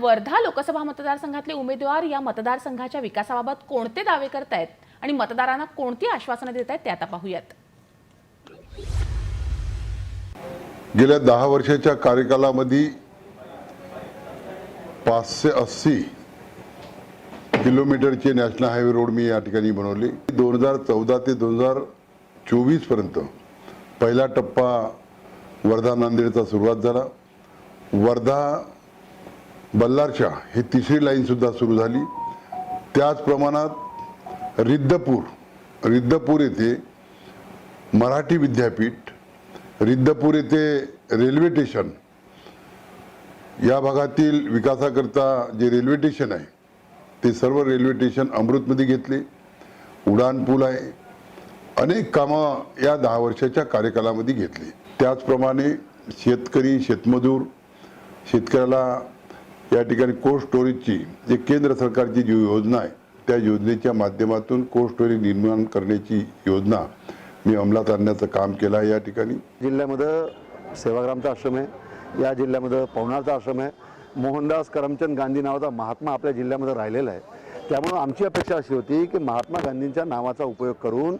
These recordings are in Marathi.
वर्धा लोकसभा मतदारसंघातले उमेदवार या मतदारसंघाच्या विकासाबाबत कोणते दावे करतायत आणि मतदारांना कोणती आश्वासनं देत आहेत ते आता पाहूयात. गेल्या दहा वर्षाच्या कार्यकालामध्ये पाचशे अस्सी किलोमीटरचे नॅशनल हायवे रोड मी या ठिकाणी बनवले. दोन हजार चौदा ते दोन हजार चोवीसपर्यंत पहिला टप्पा वर्धा नांदेडचा सुरुवात झाला. वर्धा बल्लारशा ही तिसरी लाईनसुद्धा सुरू झाली. त्याच प्रमाणात रिद्धपूर रिद्धपूर येथे मराठी विद्यापीठ रिद्धपूर येथे रेल्वे स्टेशन या भागातील विकासाकरता जे रेल्वे स्टेशन आहे ते सर्व रेल्वे स्टेशन अमृतमध्ये घेतले. उडान पूल आहे. अनेक कामं या दहा वर्षाच्या कार्यकालामध्ये घेतली. त्याचप्रमाणे शेतकरी शेतमजूर शेतकऱ्याला या ठिकाणी कोल्ड स्टोरेजची जे केंद्र सरकारची जी योजना आहे त्या योजनेच्या माध्यमातून कोल्ड स्टोरेज निर्माण करण्याची योजना मी अंमलात आणण्याचं काम केलं आहे या ठिकाणी. जिल्ह्यामध्ये सेवाग्रामचा आश्रम आहे या जिल्ह्यामध्ये पवनारचा आश्रम आहे. मोहनदास करमचंद गांधी नावाचा महात्मा आपल्या जिल्ह्यामध्ये राहिलेला आहे. त्यामुळं आमची अपेक्षा अशी होती की महात्मा गांधींच्या नावाचा उपयोग करून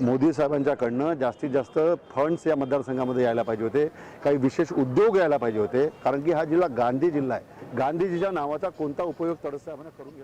मोदी साहेबांच्याकडनं जास्तीत जास्त फंड्स या मतदारसंघामध्ये यायला पाहिजे होते. काही विशेष उद्योग यायला पाहिजे होते. कारण की हा जिल्हा गांधी जिल्हा आहे. गांधीजीच्या नावाचा कोणता उपयोग तडस साहेबांना करून घेतला